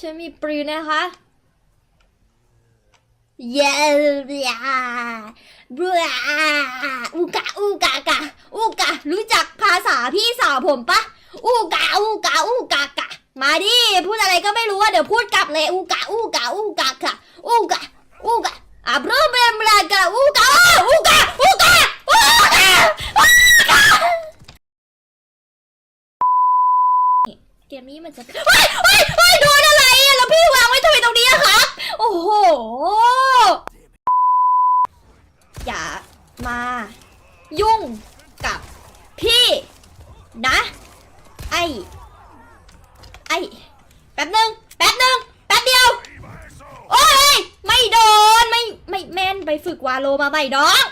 ฉันมีปืนนะคะเย้ยาบราอูกะอูกะกะอูกะรู้จักภาษาพี่สาวผมปะอูกะอูกะอูกะกะ มาดิพูดอะไรก็ไม่รู้ว่าเดี๋ยวพูดกลับเลยอูกะอูกะอูกะกะอูกะอูกะอับรเบมลากะอูกะอูกะอูกะอูกะอูกะเกมนี้มันจะ อย่ามา ยุ่งกับพี่ นะ ไอ ไอ แป๊บนึง แป๊บนึง แป๊บเดียว โอ้ย ไม่โดน ไม่ ไม่แม่นไปฝึกวาโลมาใหม่น้อง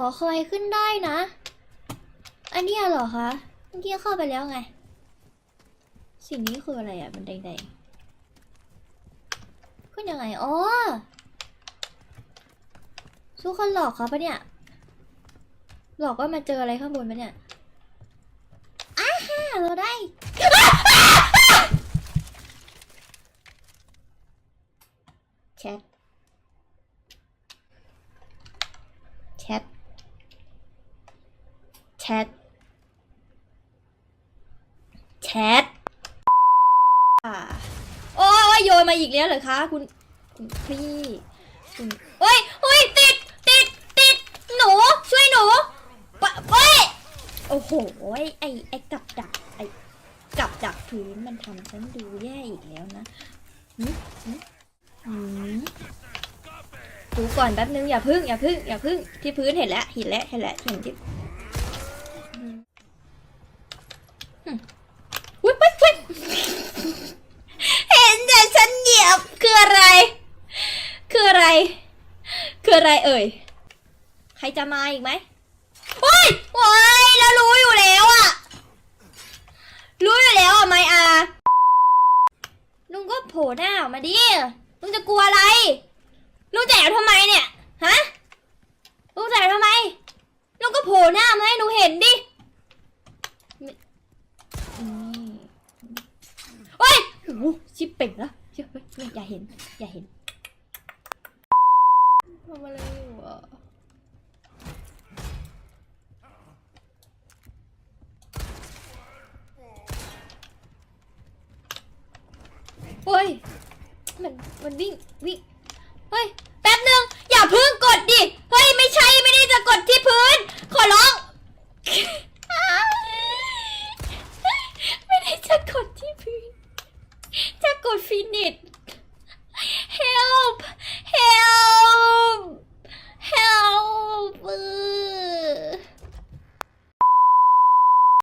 ขอคอยขึ้นได้นะ อันนี้เหรอคะเมื่อกี้เข้าไปแล้วไง สิ่งนี้คืออะไรอะ มันแดงๆ ยังไงอ๋อทุกคนหลอกเขาปะเนี่ย หลอกว่ามาเจออะไรข้างบนปะเนี่ยอ้าฮ่าเราได้แชทแชทแชทแชทอ่าโอ้ยโยนมาอีกแล้วเหรอคะคุณ คุณพี่คุณเฮ้ยเฮ้ยติดติดติดหนูช่วยหนูปะเฮ้ยโอ้โหไอไอกับดักไอกับดักพื้นมันทำฉันดูแย่อีกแล้วนะหืมหืมดูก่อนแป๊บนึงอย่าพึ่งอย่าพึ่งอย่าพึ่งที่พื้นเห็นแล้วเห็นแล้วเห็นแล้วเห็นที่อุ้ยอุ๊ยอุ๊ยเห็นแต่ฉันเหยียบคืออะไร คืออะไร คืออะไรเอ่ย ใครจะมาอีกไหมโอ้ยโอ้ยแล้วรู้อยู่แล้วอะรู้อยู่แล้วอะไมอาลุงก็โผล่หน้าออกมาดิ ลุงจะกลัวอะไร ลุงแจะแอบทำไมเนี่ย ฮะ ลุงแจะแอบทำไม ลุงก็โผล่หน้ามาให้หนูเห็นดิโอ้ยโอ้ชิบเป่งแล้วอย่าเห็น อย่าเห็น ทำอะไรอยู่อะเฮ้ย มัน มันวิ่ง วิ่ง เฮ้ย แป๊บหนึ่งอย่าเพิ่งกดดิ เฮ้ย ไม่ใช่ ไม่ได้จะกดที่พื้น ขอร้อง ไม่ได้จะกดที่พื้น จะกดฟินิช